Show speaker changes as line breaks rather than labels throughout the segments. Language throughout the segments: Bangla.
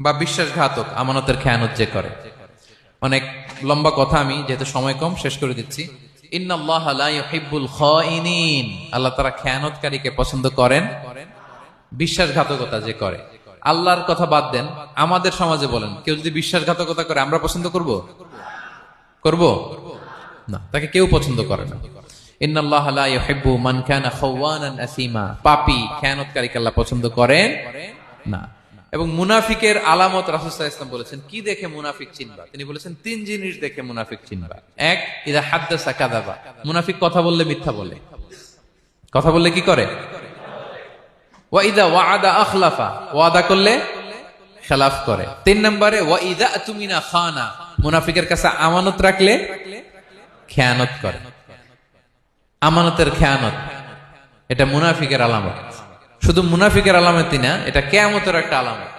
বা বিশ্বাসঘাতক আমানতের খেয়ানত যে করে। অনেক লম্বা কথা আমি, যেহেতু সময় কম, শেষ করে দিচ্ছি। আল্লাহ তারা খেয়ানতকারীকে পছন্দ করেন, বিশ্বাসঘাতকতা যে করে। আল্লাহর কথা বাদ দেন, আমাদের সমাজে বলেন, কেউ যদি বিশ্বাসঘাতকতা করে, আমরা পছন্দ করব? করব? না, তাকে কেউ পছন্দ করে না। পাপী, খেয়ানতকারীকে আল্লাহ পছন্দ করেন না। এবং মুনাফিকের আলামত রাসূলুল্লাহ ইসলাম বলেছেন, কি দেখে মুনাফিক চিনবা? তিনি বলেছেন, তিন জিনিস দেখে মুনাফিক চিনবা। এক, ইদা কাযাবা। মুনাফিক কথা বললে মিথ্যা বলে। কথা বললে কি করে? করলে খেলাফ করে। তিন মুনাফিকের কাছে আমানত রাখলে খেয়ানত করে। আমানতের খেয়ানত। এটা মুনাফিকের আলামত। শুধু মুনাফিকের আলামতই না, এটা কেয়ামতের একটা আলামত।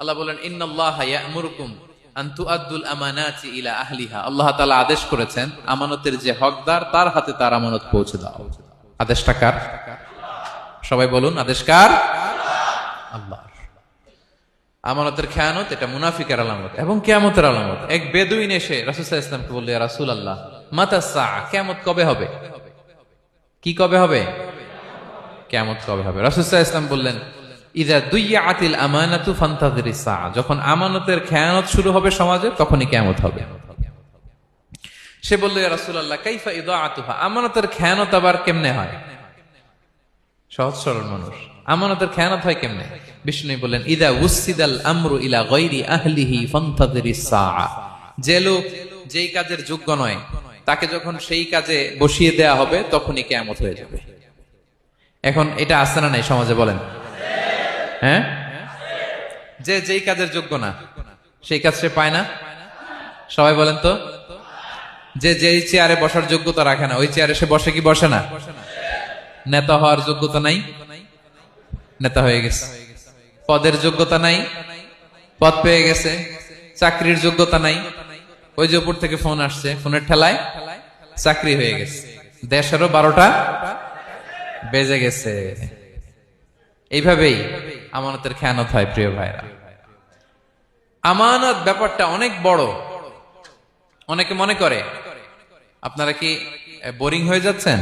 আল্লাহ বলেন, ইন্নাল্লাহ ইয়ামুরুকুম আন তুআদ্দুল আমানাতি ইলা আল্লাহ আদেশ করেছেন, আমানতের যে হকদার, তার হাতে তার আমানত দাও। সবাই বলুন, আদেশ কার? আল্লাহর। আমানতের খেয়ানত, এটা মুনাফিকের আলামত এবং কেয়ামতের আলামত। এক বেদুইন এসে রাসুসাহ ইসলামকে বললে রাসুল আল্লাহ মাতাসা কেয়ামত কবে হবে? কি কবে হবে? কেয়ামত কবে হবে? রাসুসাহ ইসলাম বললেন, ইদা দুইয়া আতিল আমানাতু ফান্তাদের যখন আমানতের খেয়ানত শুরু হবে সমাজে, তখনই কেয়ামত হবে। সে বলল রাসুল আল্লাহ কাইফা ইদা আতুহা আমানতের খেয়ানত আবার কেমনে হয়? সহজ সরল মানুষ। আমানতের খেয়ানত হয় কেমনে? বিষ্ণু বললেন, ইদা উসিদাল আমরু ইলা গৈরি আহলিহি ফান্তাদের যে লোক যেই কাজের যোগ্য নয়, তাকে যখন সেই কাজে বসিয়ে দেয়া হবে, তখনই কেয়ামত হয়ে যাবে। এখন এটা আসছে না নাই সমাজে বলেন। হ্যাঁ? যে যেই কাজের যোগ্য না, সেই কাজ সে পায় না। সবাই বলেন তো? যে যেই চেয়ারে বসার যোগ্যতা রাখে না, ওই চেয়ারে সে বসে কি বসে না? নেতা হওয়ার যোগ্যতা নাই? নেতা হয়ে গেছে। পদের যোগ্যতা নাই? পদ পেয়ে গেছে। চাকরির যোগ্যতা নাই? ওই যে উপর থেকে ফোন আসছে, ফোনের ঠেলায় চাকরি হয়ে গেছে। দেশেরও বারোটা বেজে গেছে। এইভাবেই আমানতের খেয়ানত হয়, প্রিয় ভাইরা। আমানত ব্যাপারটা অনেক বড়। অনেকে মনে করে, আপনারা কি বোরিং হয়ে যাচ্ছেন?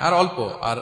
আর অল্প, আর